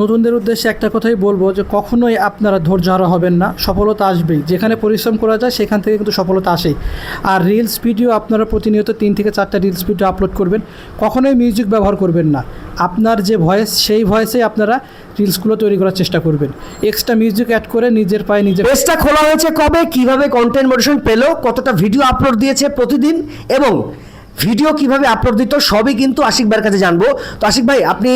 নতুনদের উদ্দেশ্যে একটা কথাই বলব যে কখনোই আপনারা ধৈর্য হারা হবেন না, সফলতা আসবেই। যেখানে পরিশ্রম করা যায়, সেখান থেকে কিন্তু সফলতা আসেই। আর রিলস ভিডিও আপনারা প্রতিনিয়ত তিন থেকে চারটা রিলস ভিডিও আপলোড করবেন, কখনোই মিউজিক ব্যবহার করবেন না। আপনার যে ভয়েস সেই ভয়েসেই আপনারা রিলসগুলো তৈরি করার চেষ্টা করবেন। এক্সট্রা মিউজিক অ্যাড করে নিজের পায়ে নিজের পেজটা খোলা হয়েছে কবে? কীভাবে কন্টেন্ট মোটিভেশন পেল? কতটা ভিডিও আপলোড দিয়েছে প্রতিদিন? এবং ভিডিও কীভাবে আপলোড দিত সবই কিন্তু আশিক ভাইয়ের কাছে জানব। তো আশিক ভাই আপনি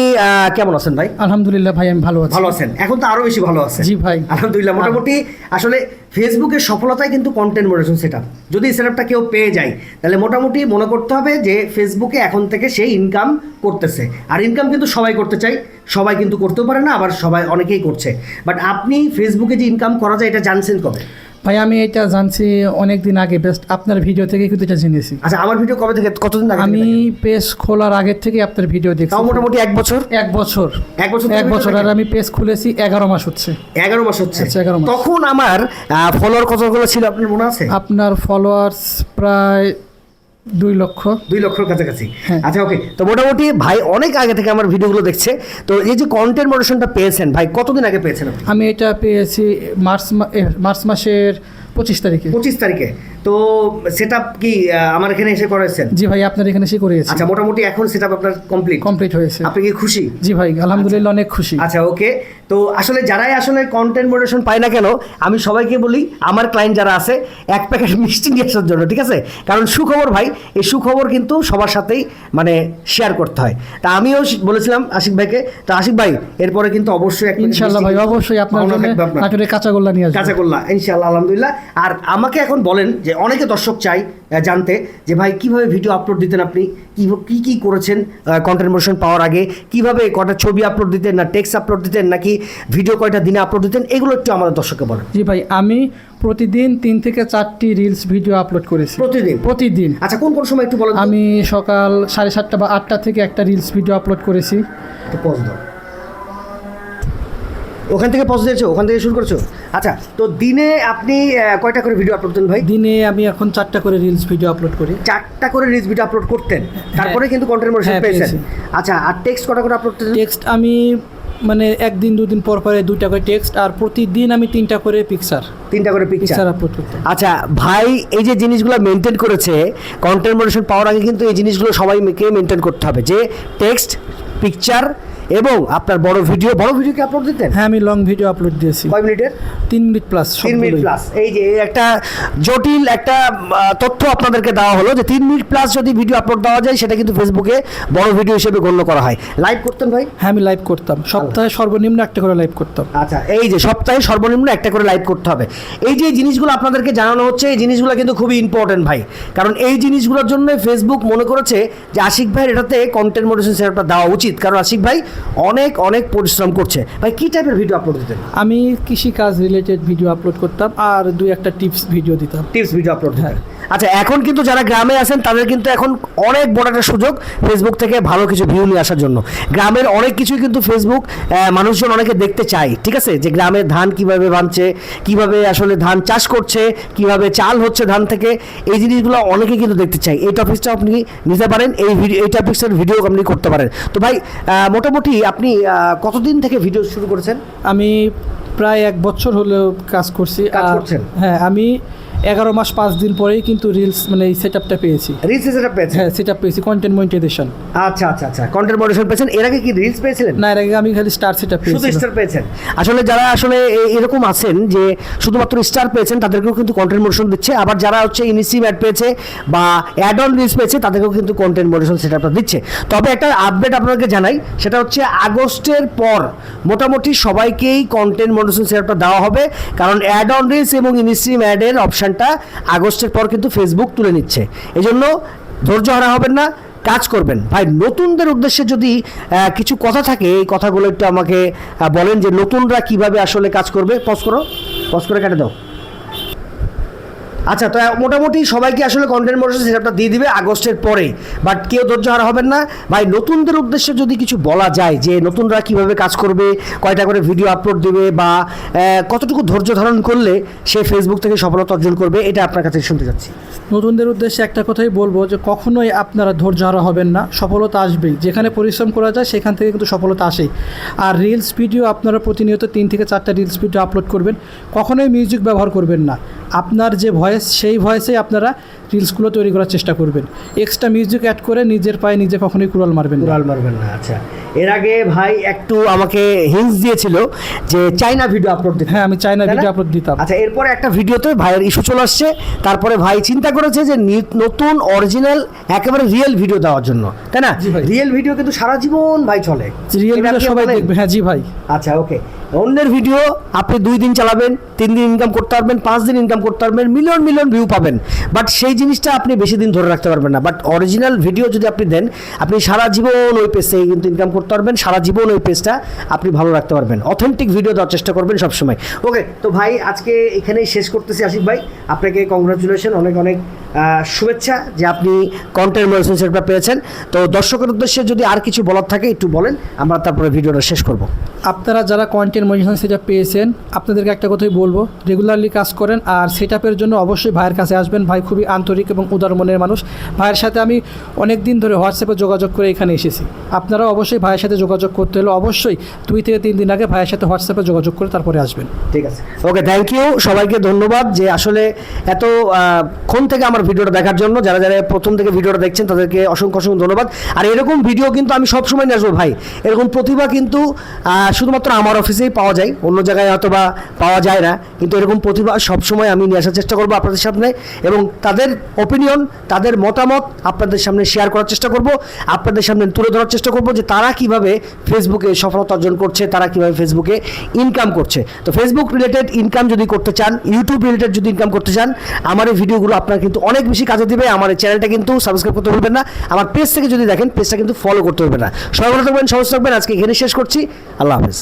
কেমন আছেন ভাই? আলহামদুলিল্লাহ ভাই আমি ভালো আছি। ভালো আছেন। এখন তো আরও বেশি ভালো আছেন। জি ভাই। আলহামদুলিল্লাহ মোটামুটি আসলে ফেসবুকের সফলতাই কিন্তু কন্টেন্ট মডারেশন সেট যদি সেটআপটা কেউ পেয়ে যায় তাহলে মোটামুটি মনে করতে হবে যে ফেসবুকে এখন থেকে সে ইনকাম করতেছে। আর ইনকাম কিন্তু সবাই করতে চাই সবাই কিন্তু করতেও পারে না আবার সবাই অনেকেই করছে। বাট আপনি ফেসবুকে যে ইনকাম করা যায় এটা জানছেন কবে? ভাই আমি এটা জানছি অনেক দিন আগে বেস্ট আপনার ভিডিও থেকে কিন্তু এটা জেনেছি। আচ্ছা আমার ভিডিও কবে থেকে কতদিন আগে আমি পেজ খোলার আগে থেকে আপনার ভিডিও দেখছি। তাও মোটামুটি এক বছর? এক বছর। এক বছর এক বছর আর আমি পেজ খুলেছি এগারো মাস হচ্ছে। এগারো মাস হচ্ছে। আচ্ছা, 11 মাস। তখন আমার ফলোয়ার কতগুলো ছিল আপনার মনে আছে? আপনার ফলোয়ার্স প্রায় দুই লক্ষ। দুই লক্ষর কাছাকাছি। হ্যাঁ। আচ্ছা ওকে তো মোটামুটি ভাই অনেক আগে থেকে আমার ভিডিওগুলো দেখছে। তো এই যে কন্টেন্ট মডারেশনটা পেয়েছেন ভাই কতদিন আগে পেয়েছেন আমি এটা পেয়েছি মার্চ মার্চ মাসের পঁচিশ তারিখে। পঁচিশ তারিখে। তো সেট কি আমার এখানে এসে করেছেন? জি ভাই আপনার এখানে এসে করিয়েছি। আচ্ছা মোটামুটি এখন সেট আপনার কমপ্লিট কমপ্লিট হয়েছে আপনি কি খুশি? জি ভাই আলহামদুলিল্লাহ অনেক খুশি। আচ্ছা ওকে তো আসলে যারাই আসলে কন্টেন্ট মডারেশন পায় না কেন আমি সবাইকে বলি আমার ক্লায়েন্ট যারা আছে এক প্যাকেট মিষ্টি নিয়ে আসার জন্য ঠিক আছে? কারণ সুখবর ভাই এই সুখবর কিন্তু সবার সাথেই মানে শেয়ার করতে হয়। তা আমিও বলেছিলাম আশিক ভাইকে তো আশিক ভাই এরপরে কিন্তু অবশ্যই ইনশাল্লাহ ভাই অবশ্যই আপনার। কাঁচাগোল্লা নিয়ে আসব। কাঁচাগোল্লা ইনশাআল্লাহ আলহামদুলিল্লাহ। আর আমাকে এখন বলেন যে অনেকে দর্শক চাই জানতে যে ভাই কীভাবে ভিডিও আপলোড দিতেন আপনি? কি কি কি করেছেন কন্টেন্ট মোশন পাওয়ার আগে? কীভাবে কটা ছবি আপলোড দিতেন না টেক্সট আপলোড দিতেন নাকি ভিডিও কয়টা দিনে আপলোড দিতেন? এগুলো একটু আমাদের দর্শককে বলেন। জি ভাই আমি প্রতিদিন তিন থেকে চারটি রিলস ভিডিও আপলোড করেছি। প্রতিদিন? প্রতিদিন। আচ্ছা কোন কোন সময় একটু বলেন আমি সকাল সাড়ে সাতটা বা আটটা থেকে একটা রিলস ভিডিও আপলোড করেছি। একটু পজ দাও। ওখান থেকে দিয়েছ? ওখান থেকে শুরু করেছ? আচ্ছা তো দিনে আপনি কয়টা করে ভিডিও আপলোড করেন ভাই? দিনে আমি এখন চারটা করে রিলস ভিডিও আপলোড করি। চারটা করে রিলস ভিডিও আপলোড করতেন? তারপরে কিন্তু কন্টেন্ট মোশন হ্যাঁ, পেয়েছেন? আচ্ছা আর টেক্সট কটা করে আপলোড টেক্সট আমি মানে একদিন দুদিন পর পরে দুইটা করে টেক্সট আর প্রতিদিন আমি তিনটা করে পিকচার তিনটা করে পিকচার আপলোড করতাম। আচ্ছা ভাই এই যে জিনিসগুলো মেনটেন করেছে কন্টেন্ট মডারেশন পাওয়ার আগে কিন্তু এই জিনিসগুলো সবাইকে মেনটেন করতে হবে। যে টেক্সট পিকচার এবং আপনার বড় ভিডিও বড় ভিডিও কি আপলোড দিতেন? হ্যাঁ আমি লং ভিডিও আপলোড দিয়েছি। কয় মিনিটের? তিন মিনিট প্লাস তিন মিনিট প্লাস এই যে একটা জটিল একটা তথ্য আপনাদেরকে দেওয়া হলো যে তিন মিনিট প্লাস যদি ভিডিও আপলোড দেওয়া যায় সেটা কিন্তু ফেসবুকে বড় ভিডিও হিসেবে গণ্য করা হয়। লাইভ করতেন ভাই? হ্যাঁ আমি লাইভ করতাম। সপ্তাহে সর্বনিম্ন একটা করে লাইভ করতাম। আচ্ছা এই যে সপ্তাহে সর্বনিম্ন একটা করে লাইভ করতে হবে। এই যে জিনিসগুলো আপনাদেরকে জানানো হচ্ছে এই জিনিসগুলো কিন্তু খুবই ইম্পর্টেন্ট ভাই। কারণ এই জিনিসগুলোর জন্য ফেসবুক মনে করেছে যে আশিক ভাইয়ের এটাতে কন্টেন্ট মোডেশন সেটআপটা দেওয়া উচিত। কারণ আশিক ভাই অনেক অনেক পরিশ্রম করছে। ভাই কী টাইপের ভিডিও আপলোড দিতেন? আমি কৃষিকাজ রিলেটেড ভিডিও আপলোড করতাম আর দুই একটা টিপস ভিডিও দিতাম। টিপস ভিডিও আপলোড দিতেন। আচ্ছা এখন কিন্তু যারা গ্রামে আছেন তাদের কিন্তু এখন অনেক বড় একটা সুযোগ ফেসবুক থেকে ভালো কিছু ভিউ নিয়ে আসার জন্য। গ্রামের অনেক কিছুই কিন্তু ফেসবুক মানুষজন অনেকে দেখতে চায় ঠিক আছে? যে গ্রামের ধান কীভাবে বানছে কীভাবে আসলে ধান চাষ করছে কীভাবে চাল হচ্ছে ধান থেকে এই জিনিসগুলো অনেকে কিন্তু দেখতে চায়। এই টপিকসটা আপনি নিতে পারেন এই ভিডিও এই টপিক্সের ভিডিও আপনি করতে পারেন। তো ভাই মোটামুটি আপনি কতদিন থেকে ভিডিও শুরু করেছেন? আমি প্রায় এক বছর হলেও কাজ করছি? হ্যাঁ আমি এগারো মাস পাঁচ দিন পরেই কিন্তু রিলস মানে এই সেট আপটা পেয়েছি রিলস সেটা পেয়েছেন? হ্যাঁ সেট আপ পেয়েছি কন্টেন্ট মনিটাইজেশন আচ্ছা আচ্ছা আচ্ছা কন্টেন্ট মডারেশন পেয়েছেন। এর আগে কি রিলস পেয়েছিলেন? না এর আগে আমি খালি স্টার সেট আপ শুধু পেয়েছি স্টার পেয়েছেন। আসলে যারা আসলে এরকম আছেন যে শুধুমাত্র স্টার পেয়েছেন তাদেরকেও কিন্তু কন্টেন্ট মোডেশন দিচ্ছে। আবার যারা হচ্ছে ইনিসিভ অ্যাড পেয়েছে বা অ্যাড অন রিলস পেয়েছে তাদেরকেও কিন্তু কন্টেন্ট মোডেশন সেটআপটা দিচ্ছে। তবে একটা আপডেট আপনাদেরকে জানাই সেটা হচ্ছে আগস্টের পর মোটামুটি সবাইকেই কন্টেন্ট মোডেশন সেটআপটা দেওয়া হবে। কারণ অ্যাড অন রিলস এবং ইনিসিভ অ্যাডের অপশনটা আগস্টের পর কিন্তু ফেসবুক তুলে নিচ্ছে। এই জন্য ধৈর্য হারা হবেন না, কাজ করবেন। ভাই, নতুনদের উদ্দেশ্যে যদি কিছু কথা থাকে, এই কথাগুলো একটু আমাকে বলেন যে নতুনরা কীভাবে আসলে কাজ করবে। পজ করো। পজ করে কেটে দাও। আচ্ছা তো মোটামুটি সবাইকে আসলে কন্টেন্ট মোডারেশন সেটআপটা দিয়ে দিবে আগস্টের পরে। বাট কেউ ধৈর্য হারা হবেন না। ভাই, নতুনদের উদ্দেশ্যে যদি কিছু বলা যায় যে নতুনরা কীভাবে কাজ করবে, কয়টা করে ভিডিও আপলোড দেবে বা কতটুকু ধৈর্য ধারণ করলে সে ফেসবুক থেকে সফলতা অর্জন করবে, এটা আপনার কাছে শুনতে চাচ্ছি। নতুনদের উদ্দেশ্যে একটা কথাই বলব যে কখনোই আপনারা ধৈর্য হারা হবেন না, সফলতা আসবেই। যেখানে পরিশ্রম করা যায়, সেখান থেকে কিন্তু সফলতা আসেই। আর রিলস ভিডিও আপনারা প্রতিনিয়ত তিন থেকে চারটা রিলস ভিডিও আপলোড করবেন, কখনোই মিউজিক ব্যবহার করবেন না। আপনার যে ভয়েস সেই ভয়েসেই আপনারা রিলসগুলো তৈরি করার চেষ্টা করবেন। এক্সট্রা মিউজিক অ্যাড করে নিজের পায়ে নিজে কখনোই কুড়াল মারবেন না। উড়াল মারবেন না আচ্ছা। এর আগে ভাই একটু আমাকে হিন্স দিয়েছিল যে চাইনা ভিডিও আপলোড দিতে। হ্যাঁ আমি চাইনা ভিডিও আপলোড দিতাম। আচ্ছা এরপরে একটা ভিডিওতে ভাইয়ের ইস্যু চলে আসছে। তারপরে ভাই চিন্তা করেছে যে নতুন অরিজিনাল একেবারে রিয়েল ভিডিও দেওয়ার জন্য। তাই না? রিয়েল ভিডিও কিন্তু সারা জীবন ভাই চলে। রিয়েল ভিডিও সবাই দেখবে। হ্যাঁ জি ভাই। আচ্ছা ওকে অন্যের ভিডিও আপনি দুই দিন চালাবেন, তিন দিন ইনকাম করতে পারবেন, পাঁচ দিন ইনকাম করতে পারবেন মিলিয়ন মিলিয়ন ভিউ পাবেন। বাট সেই জিনিসটা আপনি বেশি দিন ধরে রাখতে পারবেন না। বাট অরিজিনাল ভিডিও যদি আপনি দেন, আপনি সারা জীবন ওই পেজ থেকে কিন্তু ইনকাম করতে পারবেন, সারা জীবন ওই পেজটা আপনি ভালো রাখতে পারবেন। অথেন্টিক ভিডিও দেওয়ার চেষ্টা করবেন সবসময়। ওকে তো ভাই, আজকে এখানেই শেষ করতেছি, আশিক ভাই। আপনাকে কংগ্রাচুলেশন অনেক অনেক শুভেচ্ছা যে আপনি কন্টেন্ট মনিটরিং সেটটা পেয়েছেন। তো দর্শকের উদ্দেশ্যে যদি আর কিছু বলার থাকে একটু বলেন আমরা তারপরে ভিডিওটা শেষ করব। আপনারা যারা কন্টেন্ট মনিটরিং সেটআপ পেয়েছেন আপনাদেরকে একটা কথাই বলব রেগুলারলি কাজ করেন আর সেটআপের জন্য অবশ্যই ভাইয়ের কাছে আসবেন। ভাই খুবই আন্তরিক এবং উদার মনের মানুষ। ভাইয়ের সাথে আমি অনেক দিন ধরে হোয়াটসঅ্যাপে যোগাযোগ করে এখানে এসেছি। আপনারা অবশ্যই ভাইয়ের সাথে যোগাযোগ করতে হলে অবশ্যই দুই থেকে তিন দিন আগে ভাইয়ের সাথে হোয়াটসঅ্যাপে যোগাযোগ করে তারপরে আসবেন। ঠিক আছে। ওকে থ্যাংক ইউ সবাইকে ধন্যবাদ যে আসলে এত ক্ষণ থেকে আমার ভিডিওটা দেখার জন্য, যারা যারা প্রথম থেকে ভিডিওটা দেখছেন, তাদেরকে অসংখ্য অসংখ্য ধন্যবাদ। আর এরকম ভিডিও কিন্তু আমি সবসময় নিয়ে আসব ভাই। এরকম প্রতিভা কিন্তু শুধুমাত্র আমার অফিসেই পাওয়া যায়, অন্য জায়গায় হয়তো বা পাওয়া যায় না। কিন্তু এরকম প্রতিভা সবসময় আমি নিয়ে আসার চেষ্টা করব আপনাদের সামনে এবং তাদের ওপিনিয়ন তাদের মতামত আপনাদের সামনে শেয়ার করার চেষ্টা করব, আপনাদের সামনে তুলে ধরার চেষ্টা করব যে তারা কীভাবে ফেসবুকে সফলতা অর্জন করছে, তারা কীভাবে ফেসবুকে ইনকাম করছে। তো ফেসবুক রিলেটেড ইনকাম যদি করতে চান ইউটিউব রিলেটেড যদি ইনকাম করতে চান, আমার এই ভিডিওগুলো আপনার কিন্তু অনেক বেশি কাজে দিবে। আমার চ্যানেলটা কিন্তু সাবস্ক্রাইব করতে ভুলবেন না। আমার পেজ থেকে যদি দেখেন পেজটা কিন্তু ফলো করতে হবে না। সবাই ভালো থাকবেন, সহজ থাকবেন। আজকে এখানে শেষ করছি। আল্লাহ হাফেজ।